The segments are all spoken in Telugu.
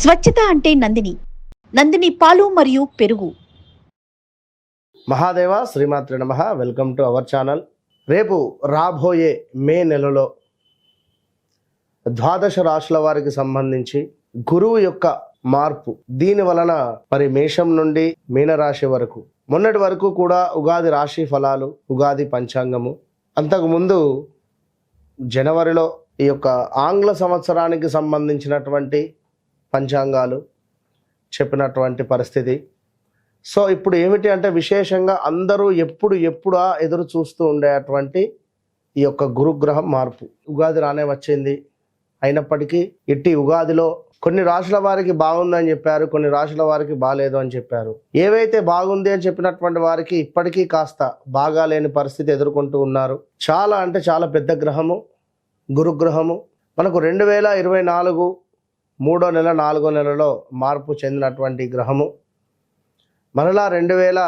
స్వచ్ఛత అంటే నందిని. నందిని పాలు మరియు పెరుగు. మహాదేవ శ్రీమాత్రి నమ. Welcome to our channel. రేపు రాబోయే మే నెలలో ద్వాదశ రాశుల వారికి సంబంధించి గురువు యొక్క మార్పు. దీని వలన మరి మేషం నుండి మీనరాశి వరకు మొన్నటి వరకు కూడా ఉగాది రాశి ఫలాలు ఉగాది పంచాంగము. అంతకుముందు జనవరిలో ఈ యొక్క ఆంగ్ల సంవత్సరానికి సంబంధించినటువంటి పంచాంగాలు చెప్పినటువంటి పరిస్థితి. సో ఇప్పుడు ఏమిటి అంటే విశేషంగా అందరూ ఎప్పుడు ఎప్పుడా ఎదురు చూస్తూ ఉండేటువంటి ఈ యొక్క గురుగ్రహం మార్పు. ఉగాది రానే వచ్చింది. అయినప్పటికీ ఇట్టి ఉగాదిలో కొన్ని రాశుల వారికి బాగుందని చెప్పారు కొన్ని రాశుల వారికి బాగాలేదు అని చెప్పారు. ఏవైతే బాగుంది అని చెప్పినటువంటి వారికి ఇప్పటికీ కాస్త బాగాలేని పరిస్థితి ఎదుర్కొంటూ ఉన్నారు. చాలా అంటే చాలా పెద్ద గ్రహము గురుగ్రహము. మనకు రెండు వేల ఇరవై నాలుగు మూడో నెల నాలుగో నెలలో మార్పు చెందినటువంటి గ్రహము. మరలా రెండు వేల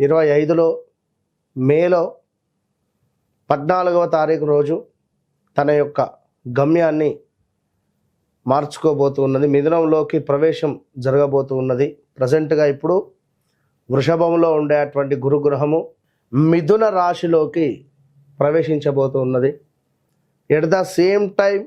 ఇరవై ఐదులో మేలో పద్నాలుగవ తారీఖు రోజు తన యొక్క గమ్యాన్ని మార్చుకోబోతూ ఉన్నది. మిథునంలోకి ప్రవేశం జరగబోతూ ఉన్నది. ప్రజెంట్గా ఇప్పుడు వృషభంలో ఉండేటువంటి గురుగ్రహము మిథున రాశిలోకి ప్రవేశించబోతూ ఉన్నది. ఎట్ ద సేమ్ టైం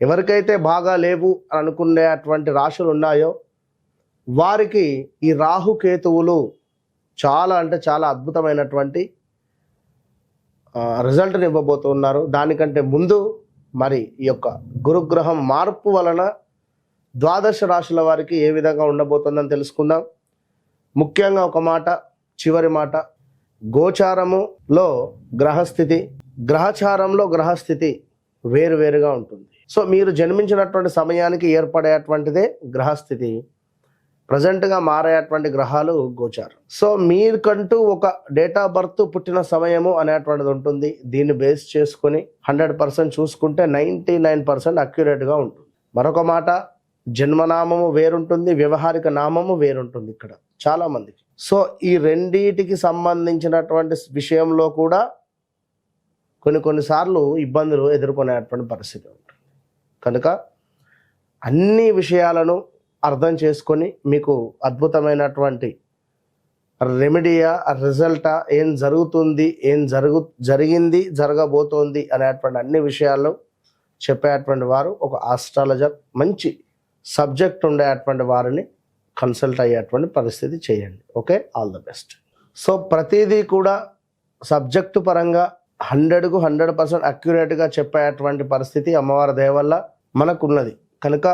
ఎవరికైతే బాగా లేవు అని అనుకునేటువంటి రాశులు ఉన్నాయో వారికి ఈ రాహుకేతువులు చాలా అంటే చాలా అద్భుతమైనటువంటి రిజల్ట్ని ఇవ్వబోతున్నారు. దానికంటే ముందు మరి ఈ యొక్క గురుగ్రహం మార్పు వలన ద్వాదశ రాశుల వారికి ఏ విధంగా ఉండబోతుందని తెలుసుకుందాం. ముఖ్యంగా ఒక మాట చివరి మాట గోచారములో గ్రహస్థితి గ్రహచారంలో గ్రహస్థితి వేరువేరుగా ఉంటుంది. సో మీరు జన్మించినటువంటి సమయానికి ఏర్పడేటువంటిదే గ్రహస్థితి ప్రజెంట్గా మారేటువంటి గ్రహాలు గోచార్. సో మీకంటూ ఒక డేట్ ఆఫ్ బర్త్ పుట్టిన సమయము అనేటువంటిది ఉంటుంది. దీన్ని బేస్ చేసుకొని హండ్రెడ్ పర్సెంట్ చూసుకుంటే నైంటీ నైన్ పర్సెంట్ అక్యురేట్గా ఉంటుంది. మరొక మాట జన్మనామము వేరుంటుంది వ్యవహారిక నామము వేరుంటుంది ఇక్కడ చాలామందికి. సో ఈ రెండిటికి సంబంధించినటువంటి విషయంలో కూడా కొన్ని కొన్నిసార్లు ఇబ్బందులు ఎదుర్కొనేటువంటి పరిస్థితి ఉంది. కనుక అన్ని విషయాలను అర్థం చేసుకొని మీకు అద్భుతమైనటువంటి రెమెడియా రిజల్టా ఏం జరుగుతుంది ఏం జరుగు జరిగింది జరగబోతోంది అనేటువంటి అన్ని విషయాలు చెప్పేటువంటి వారు ఒక ఆస్ట్రాలజర్ మంచి సబ్జెక్ట్ ఉండేటువంటి వారిని కన్సల్ట్ అయ్యేటువంటి పరిస్థితి చేయండి. Okay all the best so ప్రతిదీ కూడా సబ్జెక్టు పరంగా హండ్రెడ్కు హండ్రెడ్ పర్సెంట్ అక్యురేట్గా చెప్పేటువంటి పరిస్థితి అమ్మవారి దయ మనకున్నది. కనుక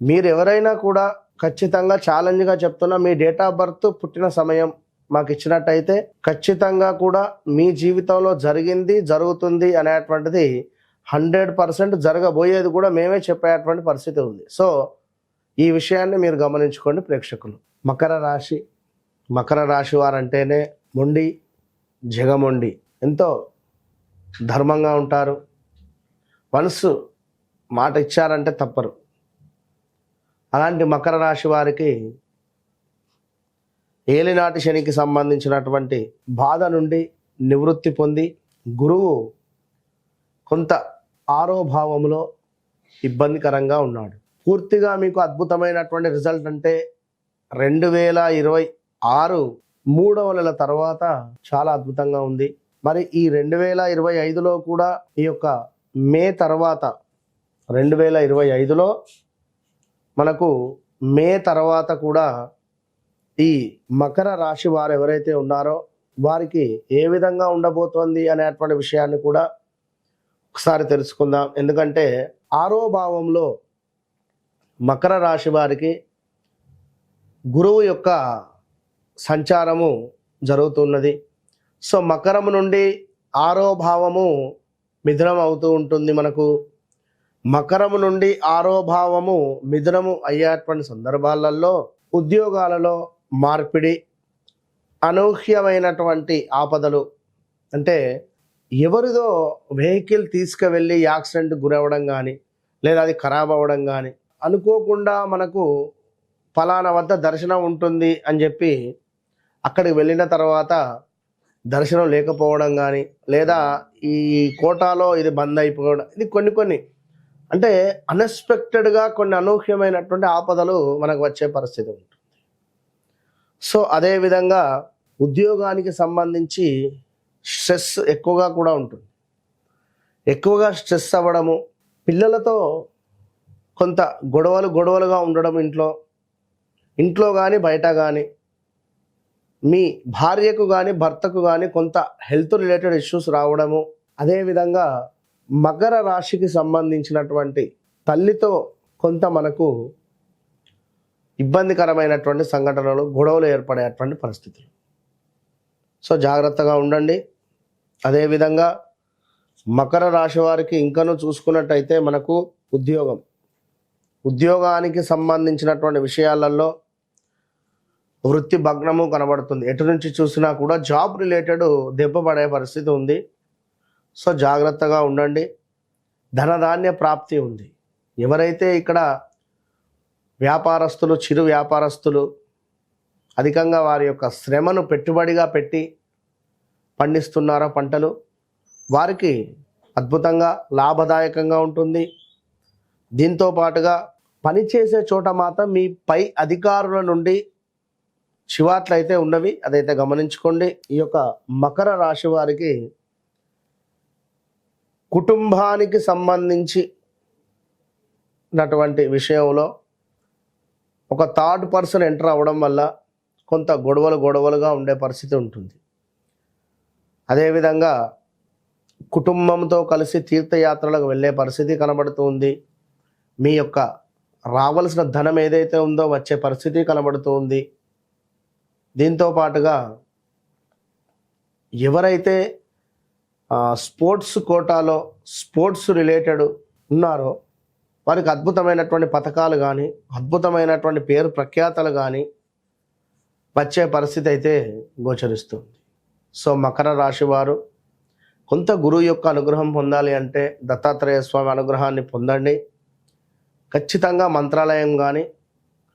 మీరు ఎవరైనా కూడా ఖచ్చితంగా ఛాలెంజ్గా చెప్తున్నా మీ డేట్ ఆఫ్ బర్త్ పుట్టిన సమయం మాకు ఇచ్చినట్టయితే ఖచ్చితంగా కూడా మీ జీవితంలో జరిగింది జరుగుతుంది అనేటువంటిది హండ్రెడ్ పర్సెంట్ జరగబోయేది కూడా మేమే చెప్పేటువంటి పరిస్థితి ఉంది. సో ఈ విషయాన్ని మీరు గమనించుకోండి ప్రేక్షకులు. మకర రాశి మకర రాశి వారంటేనే మొండి జగమొండి. ఎంతో ధర్మంగా ఉంటారు. మనసు మాట ఇచ్చారంటే తప్పరు. అలాంటి మకర రాశి వారికి ఏలినాటి శనికి సంబంధించినటువంటి బాధ నుండి నివృత్తి పొంది గురువు కొంత ఆరోభావంలో ఇబ్బందికరంగా ఉన్నాడు. పూర్తిగా మీకు అద్భుతమైనటువంటి రిజల్ట్ అంటే రెండు వేల ఇరవై ఆరు మూడవ నెల తర్వాత చాలా అద్భుతంగా ఉంది. మరి ఈ రెండు వేల ఇరవై ఐదులో కూడా ఈ యొక్క మే తర్వాత రెండు వేల ఇరవై ఐదులో మనకు మే తర్వాత కూడా ఈ మకర రాశి వారు ఎవరైతే ఉన్నారో వారికి ఏ విధంగా ఉండబోతోంది అనేటువంటి విషయాన్ని కూడా ఒకసారి తెలుసుకుందాం. ఎందుకంటే ఆరో భావంలో మకర రాశి వారికి గురువు యొక్క సంచారము జరుగుతున్నది. సో మకరము నుండి ఆరో భావము మిథునం అవుతూ ఉంటుంది మనకు. మకరము నుండి ఆరోభావము మిథునము అయ్యేటువంటి సందర్భాలలో ఉద్యోగాలలో మార్పిడి అనూహ్యమైనటువంటి ఆపదలు అంటే ఎవరిదో వెహికల్ తీసుకువెళ్ళి యాక్సిడెంట్ గురవ్వడం కానీ లేదా అది ఖరాబ్ అవ్వడం కానీ అనుకోకుండా మనకు ఫలానా వద్ద దర్శనం ఉంటుంది అని చెప్పి అక్కడికి వెళ్ళిన తర్వాత దర్శనం లేకపోవడం కానీ లేదా ఈ కోటాలో ఇది బంద్ అయిపోవడం ఇది కొన్ని కొన్ని అంటే అన్ఎక్స్పెక్టెడ్గా కొన్ని అనూహ్యమైనటువంటి ఆపదలు మనకు వచ్చే పరిస్థితి ఉంటుంది. సో అదేవిధంగా ఉద్యోగానికి సంబంధించి స్ట్రెస్ ఎక్కువగా కూడా ఉంటుంది. ఎక్కువగా స్ట్రెస్ అవ్వడము పిల్లలతో కొంత గొడవలు గొడవలుగా ఉండడం ఇంట్లో ఇంట్లో కానీ బయట కానీ మీ భార్యకు కానీ భర్తకు కానీ కొంత హెల్త్ రిలేటెడ్ ఇష్యూస్ రావడము అదేవిధంగా మకర రాశికి సంబంధించినటువంటి తల్లితో కొంత మనకు ఇబ్బందికరమైనటువంటి సంఘటనలు గొడవలు ఏర్పడేటువంటి పరిస్థితులు. సో జాగ్రత్తగా ఉండండి. అదేవిధంగా మకర రాశి వారికి ఇంకనూ చూసుకున్నట్టయితే మనకు ఉద్యోగం. ఉద్యోగానికి సంబంధించినటువంటి విషయాలలో వృత్తి భగ్నము కనబడుతుంది. ఎటు నుంచి చూసినా కూడా జాబ్ రిలేటెడ్ దెబ్బపడే పరిస్థితి ఉంది. సో జాగ్రత్తగా ఉండండి. ధనధాన్య ప్రాప్తి ఉంది. ఎవరైతే ఇక్కడ వ్యాపారస్తులు చిరు వ్యాపారస్తులు అధికంగా వారి యొక్క శ్రమను పెట్టుబడిగా పెట్టి పండిస్తున్నారో పంటలు? వారికి అద్భుతంగా లాభదాయకంగా ఉంటుంది. దీంతో పాటుగా పనిచేసే చోట మాత్రం మీ పై అధికారుల నుండి శివాట్లు అయితే ఉన్నవి. అదైతే గమనించుకోండి. ఈ యొక్క మకర రాశి వారికి కుటుంబానికి సంబంధించి నటువంటి విషయంలో ఒక థర్డ్ పర్సన్ ఎంటర్ అవ్వడం వల్ల కొంత గొడవలు గొడవలుగా ఉండే పరిస్థితి ఉంటుంది. అదేవిధంగా కుటుంబంతో కలిసి తీర్థయాత్రలకు వెళ్ళే పరిస్థితి కనబడుతుంది మీ యొక్క రావలసిన ధనం ఏదైతే ఉందో వచ్చే పరిస్థితి కనబడుతుంది దీంతో పాటుగా ఎవరైతే స్పోర్ట్స్ కోటాలో స్పోర్ట్స్ రిలేటెడ్ ఉన్నారో వారికి అద్భుతమైనటువంటి పథకాలు కానీ అద్భుతమైనటువంటి పేరు ప్రఖ్యాతలు కానీ వచ్చే పరిస్థితి అయితే గోచరిస్తుంది. సో మకర రాశి వారు కొంత గురువు యొక్క అనుగ్రహం పొందాలి అంటే దత్తాత్రేయ స్వామి అనుగ్రహాన్ని పొందండి. ఖచ్చితంగా మంత్రాలయం కానీ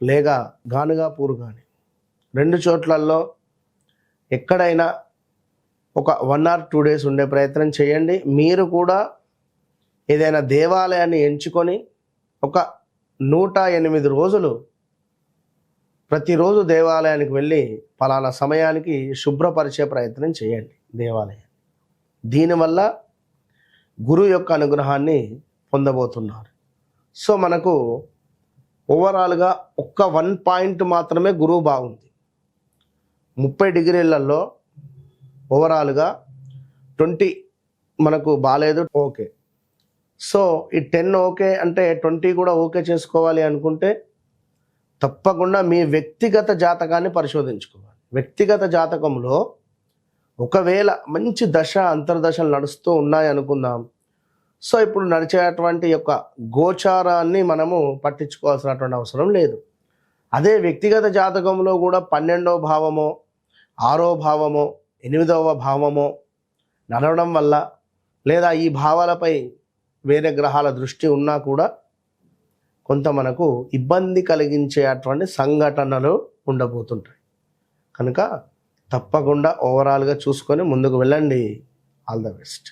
లేక గానుగాపూర్ కానీ రెండు చోట్లలో ఎక్కడైనా ఒక వన్ ఆర్ టూ డేస్ ఉండే ప్రయత్నం చేయండి. మీరు కూడా ఏదైనా దేవాలయాన్ని ఎంచుకొని ఒక నూట ఎనిమిది రోజులు ప్రతిరోజు దేవాలయానికి వెళ్ళి ఫలానా సమయానికి శుభ్రపరిచే ప్రయత్నం చేయండి దేవాలయం. దీనివల్ల గురు యొక్క అనుగ్రహాన్ని పొందబోతున్నారు. సో మనకు ఓవరాల్గా ఒక్క వన్ పాయింట్ మాత్రమే గురువు బాగుంది. ముప్పై డిగ్రీలలో ఓవరాల్గా ట్వంటీ మనకు బాగాలేదు ఓకే. సో ఈ టెన్ ఓకే అంటే ట్వంటీ కూడా ఓకే చేసుకోవాలి అనుకుంటే తప్పకుండా మీ వ్యక్తిగత జాతకాన్ని పరిశోధించుకోవాలి. వ్యక్తిగత జాతకంలో ఒకవేళ మంచి దశ అంతర్దశలు నడుస్తూ ఉన్నాయి అనుకుందాం. సో ఇప్పుడు నడిచేటువంటి యొక్క గోచారాన్ని మనము పట్టించుకోవాల్సినటువంటి అవసరం లేదు. అదే వ్యక్తిగత జాతకంలో కూడా పన్నెండో భావమో ఆరో భావమో ఎనిమిదవ భావమో నడవడం వల్ల లేదా ఈ భావాలపై వేరే గ్రహాల దృష్టి ఉన్నా కూడా కొంత మనకు ఇబ్బంది కలిగించే అటువంటి సంఘటనలు ఉండబోతుంటాయి. కనుక తప్పకుండా ఓవరాల్గా చూసుకొని ముందుకు వెళ్ళండి. All the best